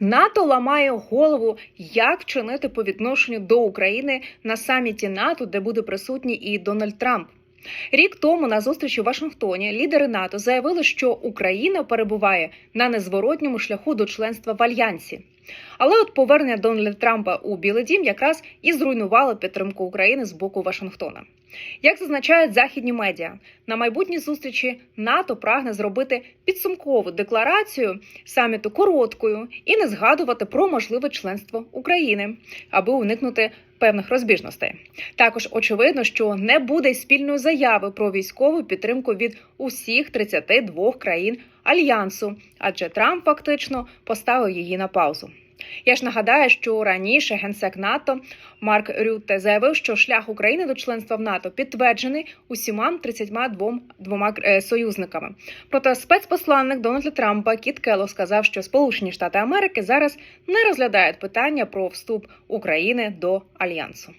НАТО ламає голову, як чинити по відношенню до України на саміті НАТО, де буде присутній і Дональд Трамп. Рік тому на зустрічі у Вашингтоні лідери НАТО заявили, що Україна перебуває на незворотньому шляху до членства в альянсі. Але от повернення Дональда Трампа у Білий Дім якраз і зруйнувало підтримку України з боку Вашингтона. Як зазначають західні медіа, на майбутній зустрічі НАТО прагне зробити підсумкову декларацію саміту короткою і не згадувати про можливе членство України, аби уникнути певних розбіжностей. Також очевидно, що не буде спільної заяви про військову підтримку від усіх 32 країн альянсу, адже Трамп фактично поставив її на паузу. Я ж нагадаю, що раніше генсек НАТО Марк Рютте заявив, що шлях України до членства в НАТО підтверджений усіма 32 двома е, союзниками. Проте спецпосланник Дональда Трампа Кіт Келло сказав, що Сполучені Штати Америки зараз не розглядають питання про вступ України до альянсу.